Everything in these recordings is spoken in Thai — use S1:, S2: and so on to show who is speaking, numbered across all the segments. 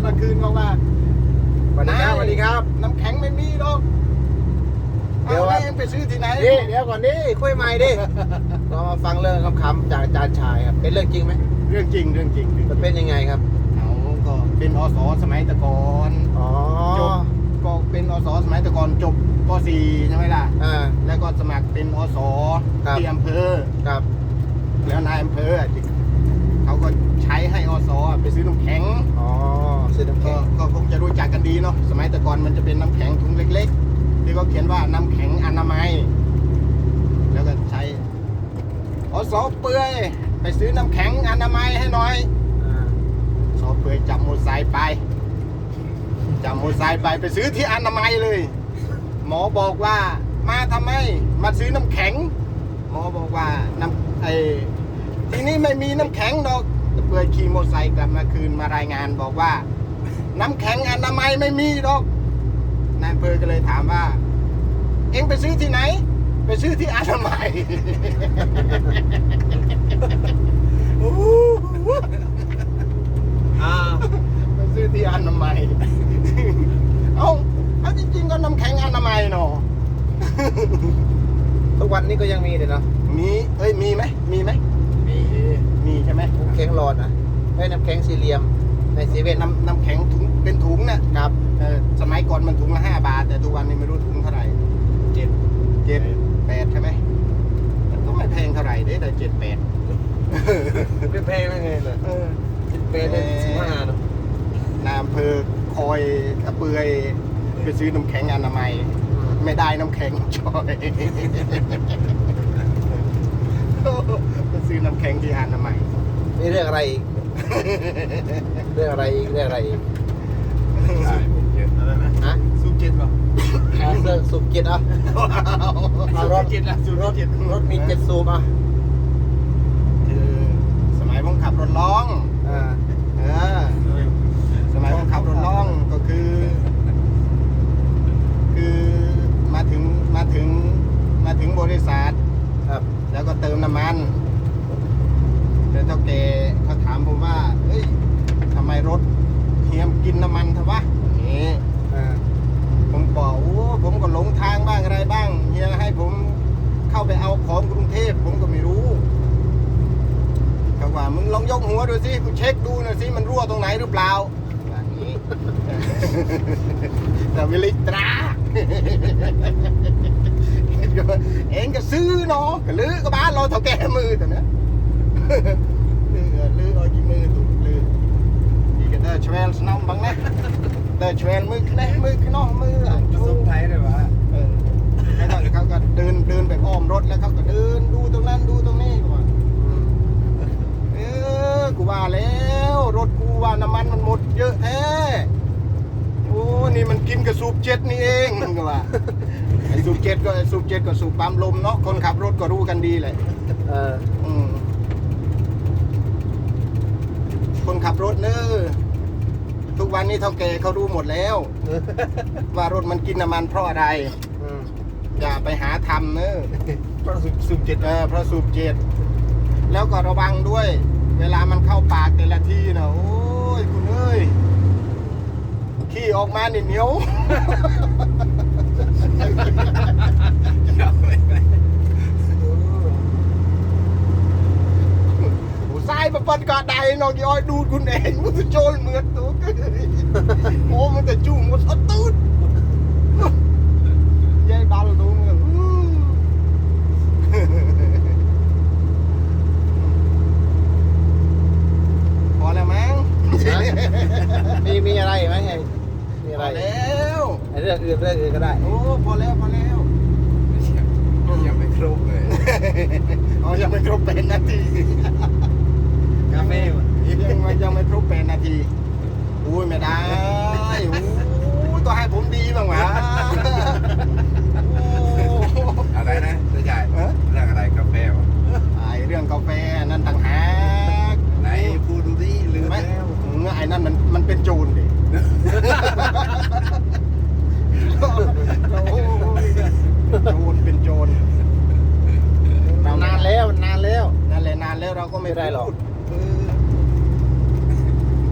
S1: เมื่อคืนบอกว่า
S2: สวัสดีครับสวัสดีครับ
S1: น้ำแข็งไม่มีหรอก
S2: เดี๋ยว
S1: เอา
S2: ว่า
S1: เองไปซื้อที่ไหน
S2: นี่เดี๋ยวก่อนนี่คุยใหม่ดิเรามาฟังเรื่องคำๆจากอาจารย์ชายครับเป็นเรื่องจริงไหม
S1: เรื่องจริงเรื่องจริง
S2: มันเป็นยังไงครับ
S1: เอาก็เป็นอสสมัยแตะก่อน
S2: อ๋อ
S1: จบก็เป็นอสสมัยแตะก่อนจบป .4 ใช่ไหมล่ะ
S2: อ่า
S1: แล้วก็สมัครเป็นอส
S2: ครับ
S1: ที่อำเภอ
S2: ครับ
S1: แล้วนายอำเภอเขาก็ใช้ให้อสไปซื้อน้ำแข็ง
S2: อ๋อ ซื้อน้ำ
S1: ก็
S2: แข็ง
S1: ก็คงจะรู้จักกันดีเนาะสมัยแต่ก่อนมันจะเป็นน้ำแข็งถุงเล็กๆที่เขาเขียนว่าน้ำแข็งอนามัย แล้วก็ใช้อสเปื่อยไปซื้อน้ำแข็งอนามัยให้หน่อย
S2: อ่า
S1: สอเปื่อยจับมอเตอร์ไซค์ไป จับมอเตอร์ไซค์ไปไปซื้อที่อนามัยเลย หมอบอกว่ามาทำไม มาซื้อน้ำแข็ง หมอบอกว่าน้ำไอ้ที่นี่ไม่มีน้ำแข็งดอกเปื่อยขี่มอเตอร์ไซค์กลับมาคืนมารายงานบอกว่า น้ำแข็งอนามัยไม่มีดอกนายอำเภอก็เลยถามว่า เอ็งไปซื้อที่ไหน ไปซื้อที่อนามัยโอ้โห
S2: อ่า
S1: ไปซื้อที่อนามัยเอาเอาจริงๆก็น้ำแข็งอนามัยเนาะ
S2: ทุกวันนี้ก็ยังมีเลยเนาะ
S1: มีเอ้ยมีไหมมีไหมมีมีใช่ไหม
S2: น้ำแข็งหลอดนะไม่น้ำแข็งสี่เหลี่ยม ในเซเว่น
S1: น้ำน้ำแข็งถุงเป็นถุงเนี่ย
S2: ครับ
S1: เออสมัยก่อนมันถุงละห้าบาท แต่ทุกวันนี้ไม่รู้ถุงเท่าไหร่เจ็ดเจ็ดแปดใช่ไหมมันก็ไม่แพงเท่าไหร่เด้แต่เจ็ดแปด
S2: เป็นแพงได้ไงเลย
S1: เออ
S2: เป็นได้สิบห้าเนาะ
S1: นายอำเภอคอยกระเปือยไปซื้อน้ำแข็งอนามัย
S2: อืม
S1: ไม่ได้น้ำแข็งจอยไปซื้อน้ำแข็งที่อนามัย
S2: นี่เรื่องอะไรอีก เรื่องอะไรอีกเรื่องอะไรอีก
S3: ใช่ผมเยอะแล้วนะ
S2: ฮะ
S1: ซูเจ็ดป่ะ
S2: เอาเสื้อสูบเจ็ดเอาเอารถ
S1: เจ็ดละซู
S2: รถ
S1: เจ็ด
S2: รถมีเจ็ดสูบอะ
S1: คือสมัยผมขับรถร้อง
S2: อ่า
S1: เออ สมัยผมขับรถร้องก็คือ คือมาถึงมาถึงมาถึงบริษัท
S2: ครับ
S1: แล้วก็เติมน้ำมัน แล้วเท่าแกเขาถามผมว่าเฮ้ยทำไมรถเฮียมกินน้ำมันเถอะวะนี่ผมบอกโอ้ผมก็หลงทางบ้างอะไรบ้างเฮียให้ผมเข้าไปเอาของกรุงเทพผมก็ไม่รู้เขาว่ามึงลองยกหัวดูสิกูเช็คดูหน่อยสิมันรั่วตรงไหนหรือเปล่าอย่างนี้แต่วิลิตราเองก็ซื้อเนาะก็ลือก็บ้านเราเท่าแก่มือแต่เนี้ย ลือก็ลือเอากี่มือถูกลือดีก็เดินชเวลสนอมบังนะเดินชเวลมือแน่มือข้างนอกมืออะ
S3: ผสมไทยเลยวะ
S1: เออแล้วก็เขาก็เดินเดินแบบอ้อมรถแล้วเขาก็เดินดูตรงนั้นดูตรงนี้ก็ว่า
S2: อืม
S1: เออกูว่าแล้วรถกูว่าน้ำมันมันหมดเยอะแท้โอ้นี่มันกินกับสูบเจ็ดนี่เองก็ว่าไอ้สูบเจ็ดก็ไอ้สูบเจ็ดก็สูบปั๊มลมเนาะคนขับรถก็รู้กันดีเลย
S2: เออ
S1: อืมคนขับ รถเนอะทุกวันนี้เท่าแก่เขารู้หมดแล้ว ว่ารถมันกินน้ำมันเพราะอะไร
S2: อืม
S1: อย่าไปหาทำเนอะเพราะสูบสูบเจ็ดเออเพราะสูบเจ็ดแล้วก็ระวังด้วย เวลามันเข้าปากแต่ละทีนะโอ้ยคุณเอ้ยขี้ออกมานี่เหนียว โอ้ทรายมาปันกาไดนอกย้อยดูคุณเองมันจะโจรเหมือนตัวก็โอ้มันจะจุ่มมันสดตูดยายดัลดูมันพอแล้วมั้ง
S2: มีมีอะไรไหมไงมี
S1: พ
S2: อะไร
S1: อแล้ว
S2: ไอ้เรื่องอื่นเรื่องอื่นก็ได้
S1: โอ้พอแล้วพอแล้ว
S3: ยังไม่ครบเลย
S1: อ๋อยังไม่ครบเป็นนาที
S3: กาแฟวะ
S1: ยังไม่ยังไม่ครบเป็นนาทีอุ้ยไม่ได้อุ้ต้องให้ผมดีบ้างวะอะ
S3: ไรนะตัวใหญ่
S1: เรื่
S3: องอะไรกาแฟวะ
S1: ไอเรื่องกาแฟนั่นต่างหาก
S3: ไหนพูดดูดิลืม
S1: ไม่
S3: แล้ว
S1: ไอ้นั่นมันมันเป็นโจรดิโจรเป็นโจร
S2: นานแล้วนานแล้ว
S1: นั่นแหละนานแล้วเราก็ไม่
S2: ได้หรอก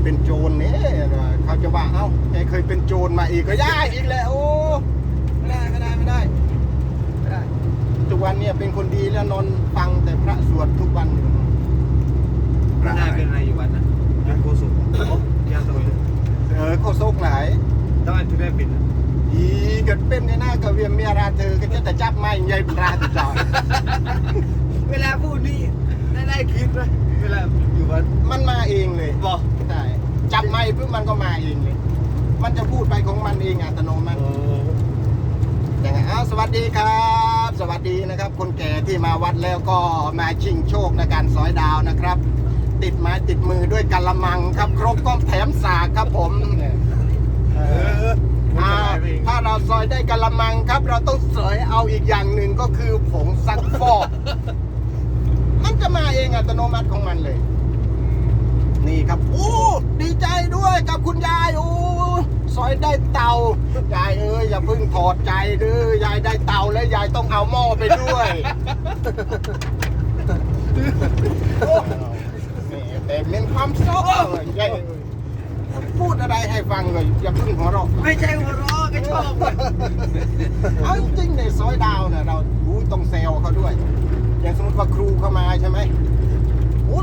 S1: เป็นโจรเนี่ยเขาจะแกเคยเป็นโจรมาอีกก็ย่าอีกแล้วโอ้ไม่ได้ไม่ได้ไม่ได้ไม่ได้ทุกวันเนี่ยเป็นคนดีแล้วนอนฟังแต่พระสวดทุกวัน
S3: พระ
S2: นาเป็นอะไรอยู่วันน่ะเป็นโคสุกยาโตเลย
S1: เออเขาโซกไหน
S2: ตอนที่แม่เป็น
S1: อีเกิดเป็นในหน้าก็เวียนเมียราเธอก็จะแต่จับไม้ใหญ่ปลาติดจอย
S2: เวลาพูดนี่ได้ได้คิดไหมเวลาอยู่วัน
S1: มันมาเองเลย
S2: บอก
S1: จับไม้ปุ๊บมันก็มาเองเลย มันจะพูดไปของมันเองอัตโนมัติยังไงอ้าวสวัสดีครับ สวัสดีนะครับ คนแก่ที่มาวัดแล้วก็มาชิงโชคในการสอยดาวนะครับ ติดไม้ติดมือด้วยกะละมังครับ ครบก็แถมสากครับผมเอออ่าถ้าเราซอยได้กะละมังครับ เราต้องสอยเอาอีกอย่างหนึ่งก็คือผงซักฟอกมันจะมาเองอัตโนมัติของมันเลย นี่ครับโอ้ดีใจด้วยกับคุณยายโอ้ซอยได้เตายายเอ้ยอย่าเพิ่งถอดใจเด้อยายได้เตาแล้วยายต้องเอาหม้อไปด้วยโอ้แหม่แต่เป็นความโซ่ยายพูดอะไรให้ฟังเลยอย่าเพิ่งหัวเราะ
S2: ไม่ใช่หัวเราะก็ชอบเลย
S1: เอาจริงๆในซอยดาวเนี่ยเราอู้ต้องเซลเขาด้วย อย่างสมมติว่าครูเข้ามาใช่ไหมโอ้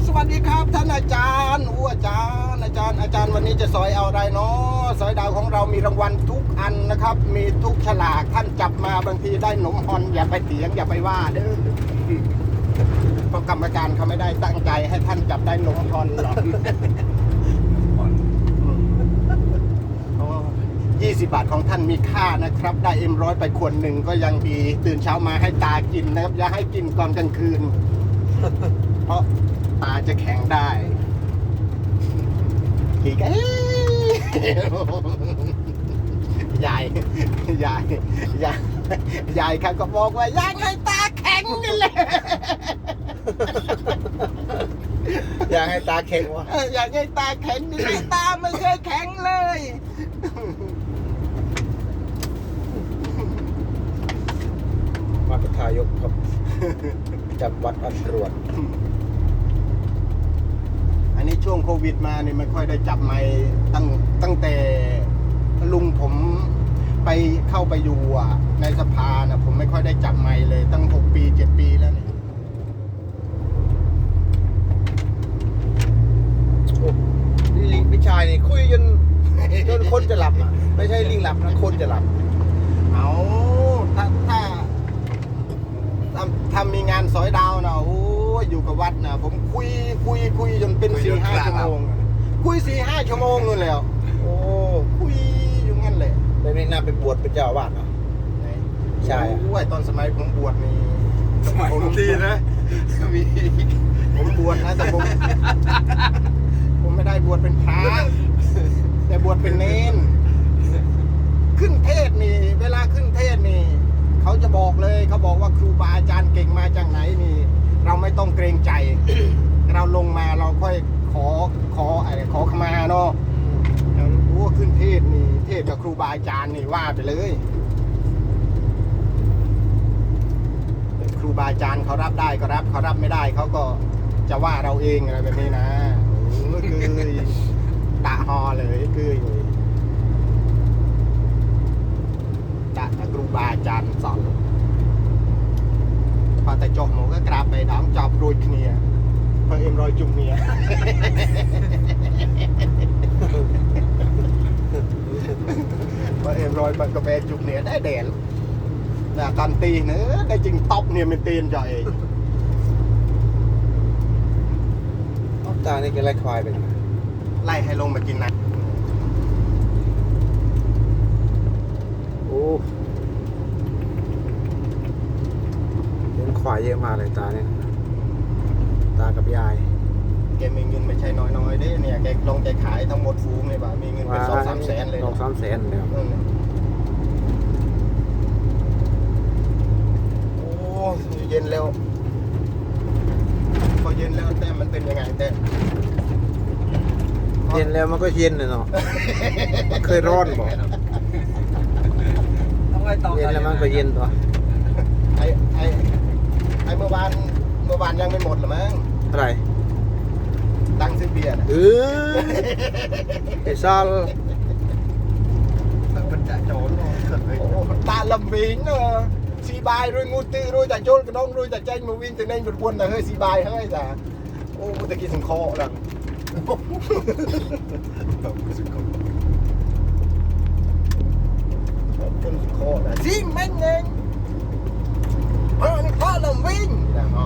S1: สวัสดีครับ ท่านอาจารย์โอ้อาจารย์ อาจารย์ อาจารย์วันนี้จะสอยเอาอะไรเนาะสอยดาวของเรามีรางวัลทุกอันนะครับ มีทุกฉลากท่านจับมาบางทีได้หนมฮอนอย่าไปเถียงอย่าไปว่าเด้อเพราะกรรมการเขาไม่ได้ตั้งใจให้ท่านจับได้หนมฮอนหรอกยี่สิบาทของท่านมีค่านะครับ ได้เอ็มร้อยไปขวดหนึ่งก็ยังดี ตื่นเช้ามาให้ตากินนะครับ อย่าให้กินก่อนกลางคืน เพราะตาจะแข็งได้อีกเอ้ยยายยายยายยายครับก็บอกว่าอยากให้ตาแข็งนี่แหละ
S2: อยากให้ตาเข็งวะ
S1: เอออยากให้ตาแข็งนี่แหละตาไม่เคยแข็งเลย
S2: มาประทายกครับ จับวัดอันตรวจ
S1: อันนี้ช่วงโควิดมาเนี่ยไม่ค่อยได้จับไม้ตั้งตั้งแต่ลุงผมไปเข้าไปอยู่อะในสภานะผมไม่ค่อยได้จับไม้เลยตั้งหกปีเจ็ดปีแล้วเนี่ย
S2: ลิงพี่ชายนี่คุยจนจนคนจะหลับอะ ไม่ใช่ลิงหลับนะคนจะหลับ
S1: เอาถ้าถ้า ถ้าถ้ามีงานสอยดาวนะโอ้ยอยู่กับวัดนะผมคุยคุยคุยจนเป็น
S3: คุยจ
S1: สี่
S3: น
S1: ห้าก
S3: ลาง
S1: ชั่วโมงอะคุยสี่ห้าชั่วโมงนู่นแล้ว
S2: โอ้
S1: คุยอยู่งั้นเลย
S2: ไปไม่น่าไปบวชเป็นเจ้าอาวาสเนาะ
S1: ไหน
S2: ใช่อะ
S1: โอ้ยตอนสมัยผมบวชนี่
S3: สมัยดีนะมี
S1: ผมบวชนะแต่ผม ผมไม่ได้บวชเป็นพระแต่บวชเป็นเนนขึ้นเทศนี่ เวลาขึ้นเทศนี่ เขาจะบอกเลยเขาบอกว่าครูบาอาจารย์เก่งมาจากไหนนี่ เราไม่ต้องเกรงใจ เราลงมาเราค่อยขอขออะไรขอขมาเนาะเรารู้ว่าขึ้นเทศนี่เทศกับครูบาอาจารย์นี่ว่าไปเลยครูบาอาจารย์เขารับได้ก็รับเขารับไม่ได้เขาก็จะว่าเราเองอะไรแบบนี้นะโอ้คือดะฮอเลยคือ ដាក់ទៅគ្រូបាអាចារ្យសំគាត់តែចុះមកក្រាបបេដងចប់រួចគ្នាធ្វើអ៊ីមរយជុំគ្នាបើអ៊ីមរយបើកាហ្វេជុំគ្នាដែរដែលតែអាកាន់ទីនេះតែជិងតប់នេះមានទៀនចុះអីអត់តានេះគេឡៃខ្វាយវិញឡៃឲ្យលងមកគិ
S2: នណាายเยอะมากเลยตาเนี่ย ตากับยาย
S1: แกมีเงินไม่ใช่น้อยๆเด้เนี่ยแกลงแกขายทั้งหมดฟูงเลยป่ะมีเงินเป็นสองสามแสนเลย
S2: สองสามแสนเลยครับ
S1: นั่นน่ะโอ้เย็นแล้ว พอเย็นแล้วแต่มันเป็นยังไงแต่
S2: เย็นแล้วมันก็เย็นเลยเนาะมันเคยร้อนบอกเย็นแล้วมันก็เย็นตัว
S1: ไอ้ไอ้ไอ้ เมื่อวานเมื่อวานยังไม่หมดหรอมั้ง
S2: อะไร
S1: ตังค์ซื้อเบียร์น่ะ
S2: เออไอ้ซอล
S3: จะโจร
S1: โอ้ตาลำวิงเออสีบายรวยงูตีรวยแต่โจรกระดองรวยแต่ใจมาวิ่งแต่เน่งเป็นวนแต่เฮ้ยสีบายเฮ้ยจ้ะโอ้ตะกี้สังคอแล้วเป็นสังคอแล้วซิงแม่งเองเออนี่พ่อลำวิงจ้ะอ๋อ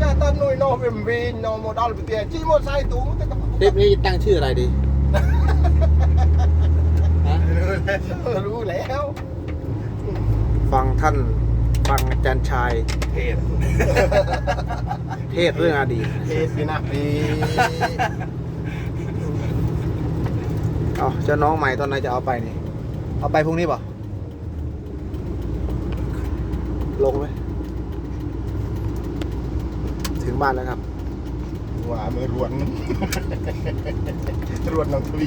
S1: จ้าตอ นุยโนเป็นวิงนโมดอลไปเตียจีโมไซตูมันจะกระ
S2: คลิปนี้ตั้งชื่ออะไรดีฮะ
S1: รู้แล้ว
S2: ฟังท่านฟังอาจารย์ชาย
S3: เทศ
S2: เทศเรื่องอดีต
S1: เทศพี่นะพี่
S2: เอาเจ้าน้องใหม่ตอนไหนจะเอาไปนี่ เอาไปพรุ่งนี้ป่ะลงไหม ถึงบ้านแล้วครับ
S1: ว่ามือรวน รวนน้องทวี